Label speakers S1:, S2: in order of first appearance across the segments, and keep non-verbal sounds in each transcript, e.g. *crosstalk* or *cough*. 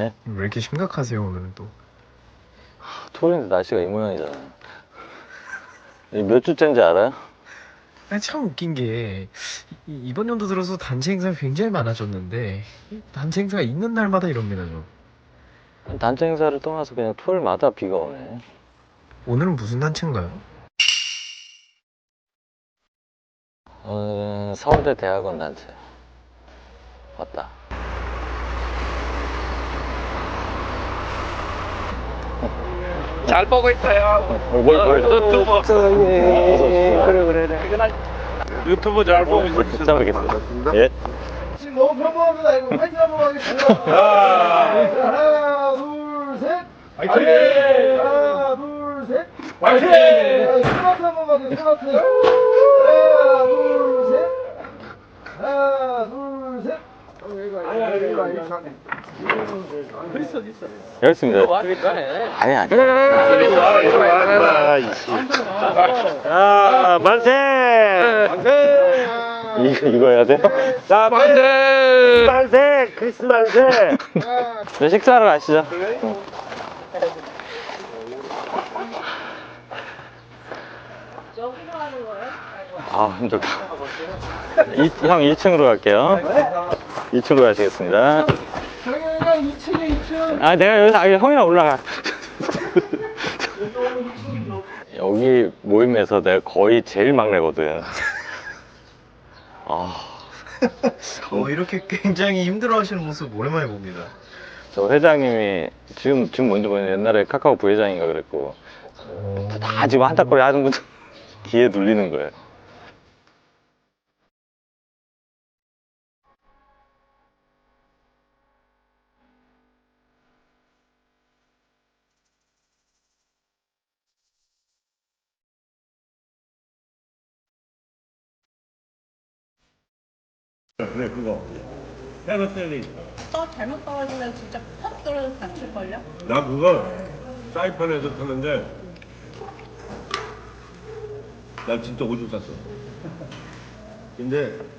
S1: 네?
S2: 왜 이렇게 심각하세요 오늘은 또?
S1: 토요일인데 날씨가 이 모양이잖아. 이몇 주째인지 알아요?
S2: 아니, 참 웃긴 게 이- 이번 연도 들어서 단체 행사가 굉장히 많아졌는데 이 단체 행사가 있는 날마다 이럽니다 저.
S1: 단체 행사를 떠나서 그냥 토요일마다 비가 오네.
S2: 오늘은 무슨 단체인가요?
S1: 오늘은 서울대 대학원 단체. 왔다.
S3: 잘 보고 있어요.
S1: 뭘, 뭘,
S3: 유튜브.
S1: 그래, 그래, 그래.
S3: 유튜브 잘 보고 있어요.
S1: 잘 뵙겠습니다. 예.
S4: 지금 너무 평범합니다. 이거 화이팅 한번 하겠습니다. 하나, 둘, 셋. 화이팅! 하나, 둘, 셋. 화이팅! 스마트 한번 가세요. 스마트. 하나, 둘, 셋. 하나, 둘, 셋.
S1: 여기 있습니다. 아니, 아니.
S3: 아, 만세!
S1: 이거, 이거 해야 돼?
S3: 자, 만세! 만세! 크리스마스!
S1: 네, 식사를 하시죠. 아, 힘들다. 이, 형 1층으로 갈게요. 2층으로 가시겠습니다.
S4: 정현이가 2층에 2층.
S1: 아, 내가 여기서, 아, 형이랑 올라가. *laughs* 여기 모임에서 내가 거의 제일 막내거든. 아, *laughs*
S2: 어 이렇게 굉장히 힘들어하시는 모습 오랜만에 봅니다.
S1: 저 회장님이 지금, 지금 뭔지 모르겠는데 옛날에 카카오 부회장인가 그랬고, 다 지금 한타거리 하는 분들 귀에 눌리는 거예요.
S3: 그래, 그거. 페너텔리.
S5: 또 잘못 떨어지면 진짜 퍽 떨어져 다칠걸요?
S3: 나 그거 사이판에서 타는데 나 진짜 오줌 쌌어. 근데 *laughs*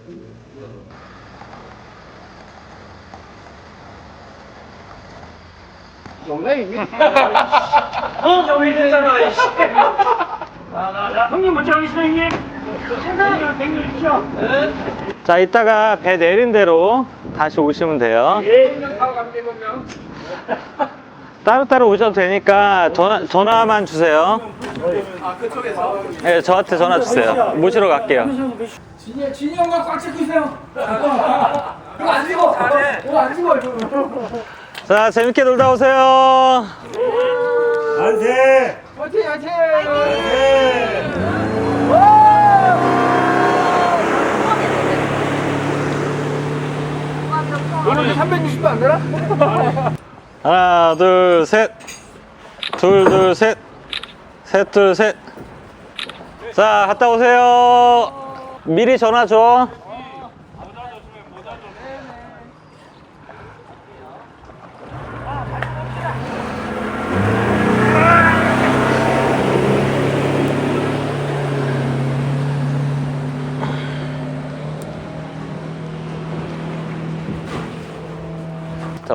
S1: 자, 이따가 배 내린 대로 다시 오시면 돼요. 따로따로 오셔도 되니까 전화, 전화만 주세요. 아, 그쪽에서? 네, 저한테 전화 주세요. 모시러 갈게요.
S4: 진이, 진이 형과 꽉 찍고 있어요. 이거 안 찍어. 이거 안 찍어.
S1: 자, 재밌게 놀다 오세요.
S3: 만세!
S4: 화이팅, 화이팅! 오늘 360도 안 되나?
S1: 하나, 둘, 셋. 둘, 둘, 셋. 셋, 둘, 셋. 자, 갔다 오세요. 미리 전화 줘.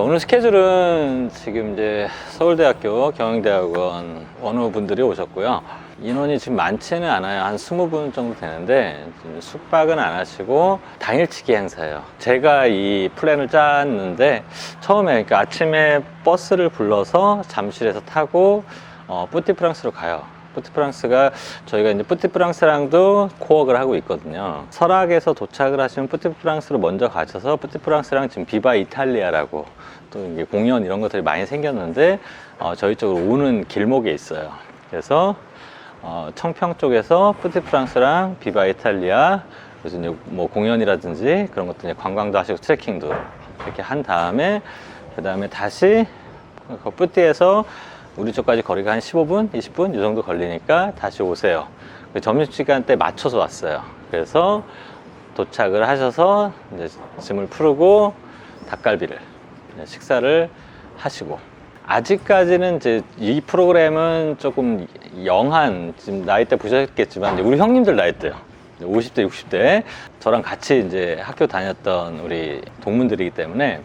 S1: 오늘 스케줄은 지금 이제 서울대학교 경영대학원 원우분들이 오셨고요. 인원이 지금 많지는 않아요. 한 20분 정도 되는데 숙박은 안 하시고 당일치기 행사예요. 제가 이 플랜을 짰는데 처음에 그러니까 아침에 버스를 불러서 잠실에서 타고 어, 뿌티프랑스로 가요. 뿌티프랑스가 저희가 이제 뿌티프랑스랑도 코워크를 하고 있거든요. 설악에서 도착을 하시면 뿌티프랑스로 먼저 가셔서 뿌티프랑스랑 지금 비바 이탈리아라고 또 이게 공연 이런 것들이 많이 생겼는데 어, 저희 쪽으로 오는 길목에 있어요. 그래서 어, 청평 쪽에서 뿌티프랑스랑 비바 이탈리아 그래서 뭐 공연이라든지 그런 것들 이제 관광도 하시고 트레킹도 이렇게 한 다음에 그 다음에 다시 그 뿌티에서 우리 쪽까지 거리가 한 15분, 20분 이 정도 걸리니까 다시 오세요. 그 점심시간 때 맞춰서 왔어요. 그래서 도착을 하셔서 이제 짐을 풀고 닭갈비를 식사를 하시고 아직까지는 이제 이 프로그램은 조금 영한 지금 나이대 보셨겠지만 이제 우리 형님들 나이대요. 50대, 60대 저랑 같이 이제 학교 다녔던 우리 동문들이기 때문에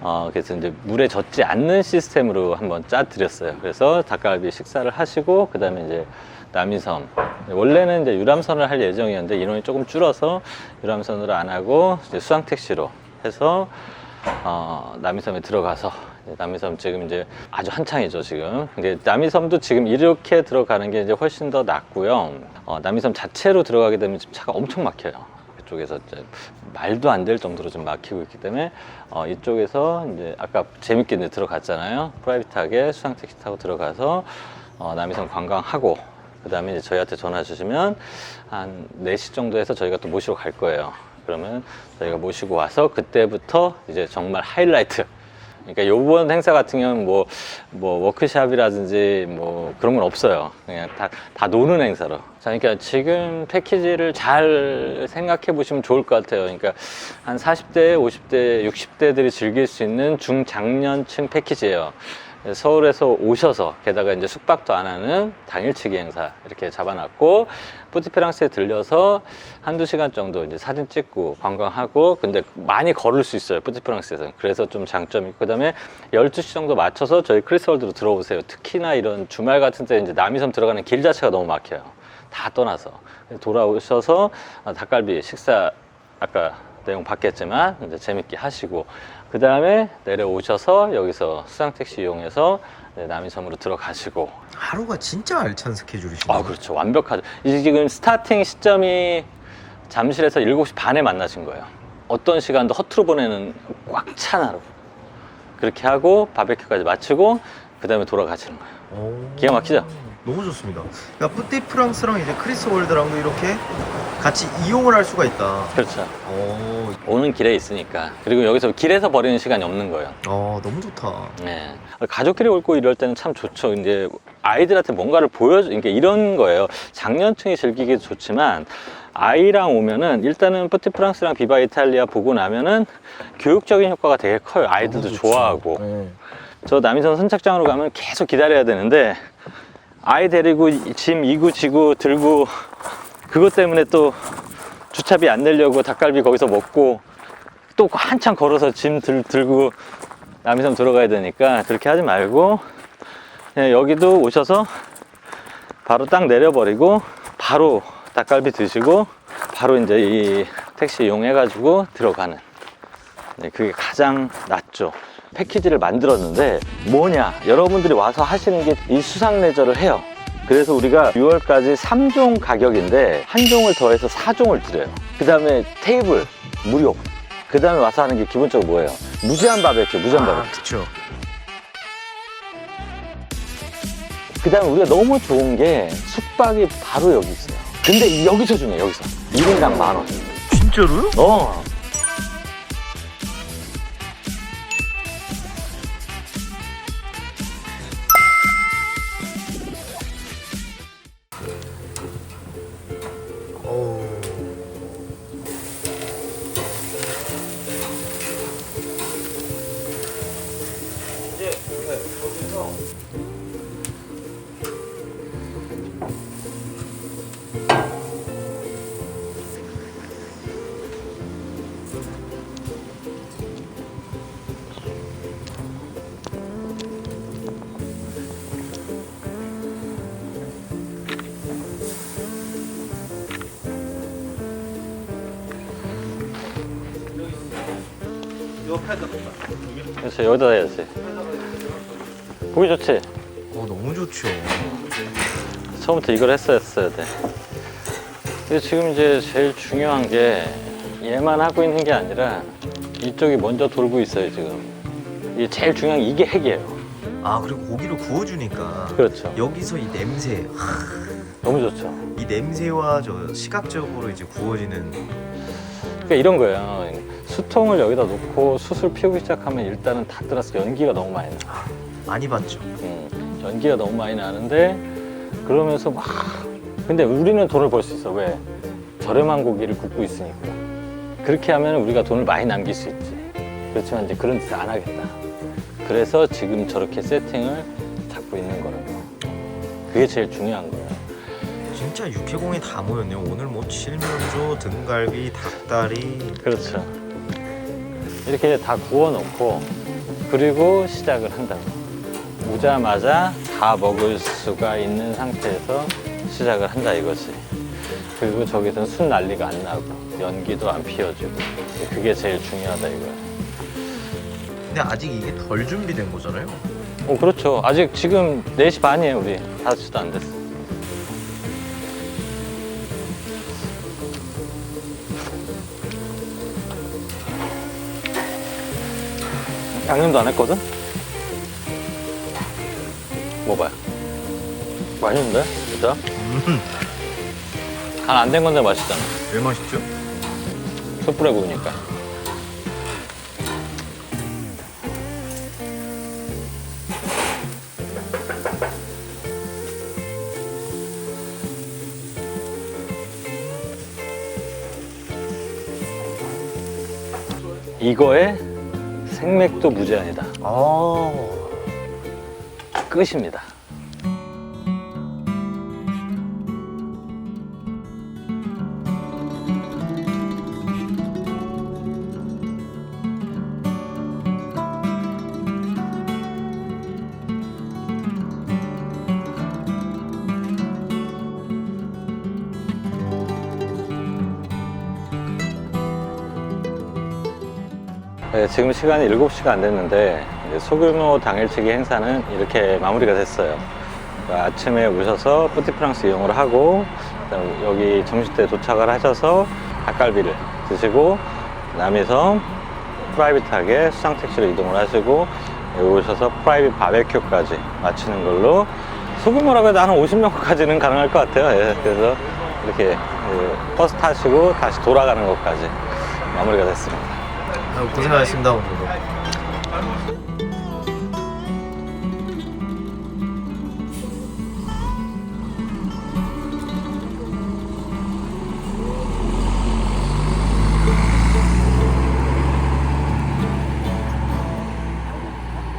S1: 어, 그래서 이제 물에 젖지 않는 시스템으로 한번 짜 드렸어요. 그래서 닭갈비 식사를 하시고, 그 다음에 이제 남이섬. 원래는 이제 유람선을 할 예정이었는데 인원이 조금 줄어서 유람선으로 안 하고 이제 수상 택시로 해서 어, 남이섬에 들어가서 남이섬 지금 이제 아주 한창이죠 지금. 근데 남이섬도 지금 이렇게 들어가는 게 이제 훨씬 더 낫고요. 어, 남이섬 자체로 들어가게 되면 지금 차가 엄청 막혀요. 그쪽에서 이제 말도 안 될 정도로 좀 막히고 있기 때문에 어, 이쪽에서 이제 아까 재밌게 이제 들어갔잖아요. 프라이빗하게 수상 택시 타고 들어가서 어, 남이섬 관광하고 그 다음에 이제 저희한테 전화 주시면 한 4시 정도에서 저희가 또 모시러 갈 거예요. 그러면 저희가 모시고 와서 그때부터 이제 정말 하이라이트. 그러니까 요번 행사 같은 경우는 뭐, 뭐 워크샵이라든지 뭐 그런 건 없어요. 그냥 다, 다 노는 행사로. 자, 그러니까 지금 패키지를 잘 생각해 보시면 좋을 것 같아요. 그러니까 한 40대, 50대, 60대들이 즐길 수 있는 중장년층 패키지예요. 서울에서 오셔서 게다가 이제 숙박도 안 하는 당일치기 행사 이렇게 잡아놨고 뿌티프랑스에 들려서 한두 시간 정도 이제 사진 찍고 관광하고 근데 많이 걸을 수 있어요 뿌티프랑스에서는. 그래서 좀 장점이 있고 그다음에 12시 정도 맞춰서 저희 크리스월드로 들어오세요. 특히나 이런 주말 같은 때 이제 남이섬 들어가는 길 자체가 너무 막혀요. 다 떠나서. 돌아오셔서 닭갈비 식사 아까 내용 봤겠지만 이제 재밌게 하시고 그 다음에 내려오셔서 여기서 수상택시 이용해서 이제 남이섬으로 들어가시고
S2: 하루가 진짜 알찬 스케줄이시네요.
S1: 아 그렇죠 완벽하죠 이제 지금 스타팅 시점이 잠실에서 7시 반에 만나신 거예요 어떤 시간도 허투루 보내는 꽉 찬 하루 그렇게 하고 바베큐까지 마치고 그 다음에 돌아가시는 거예요
S2: 오.
S1: 기가 막히죠?
S2: 너무 좋습니다. 그러니까 뿌띠 프랑스랑 이제 크리스 월드랑도 이렇게 같이 이용을 할 수가 있다.
S1: 그렇죠
S2: 오,
S1: 오는 길에 있으니까 그리고 여기서 길에서 버리는 시간이 없는 거예요
S2: 어, 너무 좋다.
S1: 네. 가족끼리 올거 이럴 때는 참 좋죠. 이제 아이들한테 뭔가를 보여주, 그러니까 이런 거예요. 장년층이 즐기기도 좋지만 아이랑 오면은 일단은 뿌티 프랑스랑 비바 이탈리아 보고 나면은 교육적인 효과가 되게 커요. 아이들도. 좋아하고.
S2: 네.
S1: 저 남이선 선착장으로 가면 계속 기다려야 되는데 아이 데리고 이- 짐 이구 지구 들고 그것 때문에 또 주차비 안 내려고 닭갈비 거기서 먹고 또 한참 걸어서 짐 들, 들고 남이섬 들어가야 되니까 그렇게 하지 말고 그냥 여기도 오셔서 바로 딱 내려버리고 바로 닭갈비 드시고 바로 이제 이 택시 이용해 가지고 들어가는 네, 그게 가장 낫죠. 패키지를 만들었는데 뭐냐? 여러분들이 와서 하시는 게 이 수상 레저를 해요. 그래서 우리가 6월까지 3종 가격인데 한 종을 더해서 4종을 드려요. 그 다음에 테이블 무료. 그 다음에 와서 하는 게 기본적으로 뭐예요? 무제한 바베큐, 무제한
S2: 아,
S1: 바베큐.
S2: 그쵸.
S1: 그 다음에 우리가 너무 좋은 게 숙박이 바로 여기 있어요. 근데 여기서 주네, 여기서. 1인당 만 원.
S2: 진짜로요?
S1: 어. 그래서 여기다 해야지. 보기 좋지?
S2: 어, 너무 좋죠.
S1: 처음부터 이걸 했어야 돼. 근데 지금 이제 제일 중요한 게 얘만 하고 있는 게 아니라 이쪽이 먼저 돌고 있어요, 지금. 이게 제일 중요한 게 이게 핵이에요.
S2: 아, 그리고 고기를 구워주니까.
S1: 그렇죠.
S2: 여기서 이 냄새, 하,
S1: 너무 좋죠.
S2: 이 냄새와 저 시각적으로 이제 구워지는
S1: 그러니까 이런 거예요. 수통을 여기다 놓고 숯을 피우기 시작하면 일단은 다 들어서 연기가 너무 많이 나.
S2: 많이 봤죠.
S1: 음, 연기가 너무 많이 나는데 그러면서 막 근데 우리는 돈을 벌 수 있어 왜 저렴한 고기를 굽고 있으니까 그렇게 하면 우리가 돈을 많이 남길 수 있지 그렇지만 이제 그런 짓안 하겠다 그래서 지금 저렇게 세팅을 잡고 있는 거라고 그게 제일 중요한 거예요
S2: 진짜 육해공이 다 모였네요. 오늘 뭐 칠면조, 등갈비, 닭다리.
S1: 그렇죠 이렇게 다 구워 놓고 그리고 시작을 한다고. 오자마자 다 먹을 수가 있는 상태에서 시작을 한다 이거지. 그리고 저기서는 순 난리가 안 나고 연기도 안 피어지고 그게 제일 중요하다 이거야.
S2: 근데 아직 이게 덜 준비된 거잖아요.
S1: 어, 그렇죠. 아직 지금 4시 반이에요, 우리. 5시도 안 됐어. 양념도 안 했거든? 먹어봐요. 맛있는데? 진짜? 간 안 된 건데 맛있잖아.
S2: 왜 맛있죠?
S1: 숯불에 구우니까. 이거에 생맥도 무제한이다.
S2: 아.
S1: 끝입니다. 네, 지금 시간이 7시가 안 됐는데 소규모 당일치기 행사는 이렇게 마무리가 됐어요. 그러니까 아침에 오셔서 뿌티프랑스 이용을 하고 여기 점심때 도착을 하셔서 닭갈비를 드시고 남이섬 프라이빗하게 수상 택시로 이동을 하시고 오셔서 프라이빗 바베큐까지 마치는 걸로 소규모라고 해도 한 50명까지는 가능할 것 같아요. 예, 그래서 이렇게 그 버스 타시고 다시 돌아가는 것까지 마무리가 됐습니다.
S2: 고생하셨습니다 오늘도.